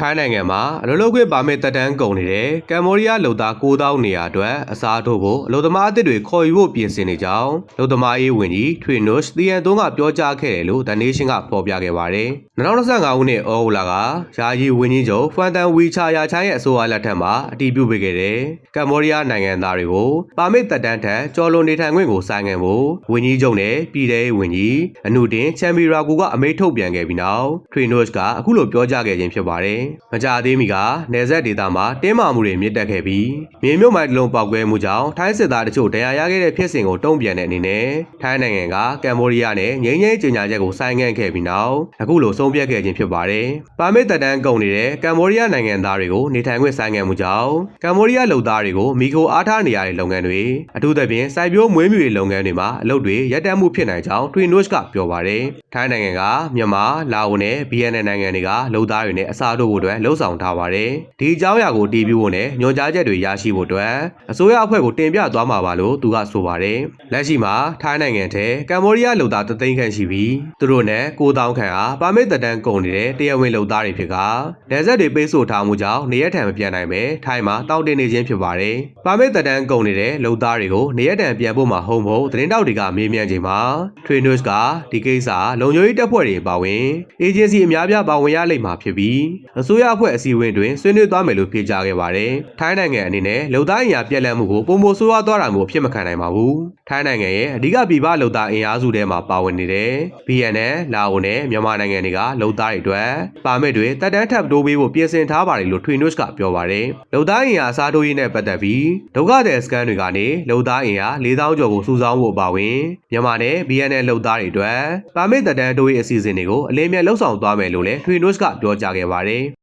ထိုင်းနိုင်ငံမှာအလုပ်လုပ်ခွင့်ပါမစ်တက်တန်းကုန်နေတဲ့ကမ္ဘောဒီးယားလုံသား9000နေရာအတွက်အစားထိုးဖို့အလုပ်သမားအသစ်တွေခေါ်ယူဖို့ပြင်ဆင်နေကြောင်းအလုပ်သမားရေးဝန်ကြီးထွေနုရှ်တီယန်သွန်းကပြောကြားခဲ့တယ်လို့ The Nation ကဖော်ပြခဲ့ပါတယ်။2025ခုနှစ်ဩဂုတ်လကယာယီဝန်ကြီးချုပ်ဖန်တန်ဝီချာယာချိုင်းရဲ့အဆိုအရလက်ထက်မှာအတည်ပြုပေးခဲ့တဲ့ကမ္ဘောဒီးယားနိုင်ငံသားတွေကိုပါမစ်တက်တန်းထက်ကျော်လွန်နေထိုင်ခွင့်ကိုဆိုင်ငံဖို့ဝန်ကြီးချုပ်နဲ့ပြည်ထောင်ရေးဝန်ကြီးအနုတင်ချမ်ပီရာကူကအမိန့်ထုတ်ပြန်ခဲ့ပြီးနောက်ထွေနုရှ်ကအခုလိုပြောကြားခဲ့ခြင်းဖြစ်ပါတယ်။မကြာသေးမီကနေဆက်ဒေသမှာတင်းမာမှုတွေမြင့်တက်ခဲ့ပြီးမြေမြုပ်မိုင်တစ်လုံးပေါက်ကွဲမှုကြောင့်ထိုင်းစစ်သားတချို့ဒဏ်ရာရခဲ့တဲ့ဖြစ်စဉ်ကိုတုံ့ပြန်တဲ့အနေနဲ့ထိုင်းနိုင်ငံကကမ္ဘောဒီးယားနဲ့ငြိမ်းချမ်းကြေညာချက်ကိုဆိုင်ငံ့ခဲ့ပြီးနောက်အခုလိုဆုံးဖြတ်ခဲ့ခြင်းဖြစ်ပါတယ်။ပါမစ်တက်တန်းကုန်နေတဲ့ကမ္ဘောဒီးယားနိုင်ငံသားတွေကိုနေထိုင်ခွင့်ဆိုင်ငံ့မှုကြောင့်ကမ္ဘောဒီးယားလုပ်သားတွေကိုမိခိုအားထားနေရတဲ့လုပ်ငန်းတွေအထူးသဖြင့်စိုက်ပျိုးမွေးမြူရေးလုပ်ငန်းတွေမှာအလုပ်တွေရပ်တန့်မှုဖြစ်နိုင်ကြောင်း Twin Nose ကပြောပါတယ်။ထိုင်းနိုင်ငံကမြန်မာ၊လာအိုနဲ့ BNN နိုင်ငံတွေကလုပ်သားတွေနဲ့အစားထိုးဖို့အတွက်လှုံ့ဆော်ထားပါတယ်။ဒီအကြောင်းအရာကိုတည်ပြုဖို့နဲ့ညွှန်ကြားချက်တွေရရှိဖို့အတွက်အစိုးရအဖွဲ့ကိုတင်ပြသွားမှာပါလို့သူကဆိုပါတယ်။လက်ရှိမှာထိုင်းနိုင်ငံထဲကမ္ဘောဒီးယားလုပ်သားတသိန်းခန့်ရှိပြီးသူတို့နဲ့9000ခန့်ဟာပါမစ်တက်တန်းကုန်နေတဲ့တရားဝင်လုပ်သားတွေဖြစ်ကနယ်စပ်တွေပိတ်ဆို့ထားမှုကြောင့်နေရထံမပြန်နိုင်ပဲထိုင်းမှာတောင်းတင်နေခြင်းဖြစ်ပါတယ်။ပါမစ်တက်တန်းကုန်နေတဲ့လုပ်သားတွေကိုနေရထံပြန်ဖို့မှာဟုံဖို့သတင်းတောက်တွေကမေးမြန်းချိန်မှာ Trainers ကဒီကိစ္စလုံခြုံရေးတပ်ဖွဲ့တွေပါဝင် agency အများပြားပါဝင်ရလိမ့်မှာဖြစ်ပြီးအစိုးရအဖွဲ့အစည်းအဝေးတွင်ဆွေးနွေးသွားမယ်လို့ဖြေကြားခဲ့ပါတယ်။ထိုင်းနိုင်ငံအနေနဲ့လုံသားအင်အားပြက်လက်မှုကိုပုံမဆိုးရွားသွားတာမျိုးဖြစ်မခံနိုင်ပါဘူး။ထိုင်းနိုင်ငံရဲ့အဓိကပြည်ပလုံသားအင်အားစုထဲမှာပါဝင်နေတဲ့ BNN လာအိုနဲ့မြန်မာနိုင်ငံတွေကလုံသားတွေအတွက်ပါမစ်တွေတက်တန်းထပ်တိုးပေးဖို့ပြင်ဆင်ထားပါတယ်လို့ Trainers ကပြောပါတယ်။လုံသားအင်အားအစားထိုးရေးနဲ့ပတ်သက်ပြီးဒုက္ခသည်စကန်တွေကနေလုံသားအင်အား4000ကျော်ကိုစုဆောင်းဖို့ပါဝင်မြန်မာနဲ့ BNN လုံသားတွေအတွက်ပါမစ်တက်တန်းတိုးရေးအစီအစဉ်တွေကိုအလင်းမြတ်လှုပ်ဆောင်သွားမယ်လို့လည်း Trainers ကပြောကြားခဲ့ပါတယ်။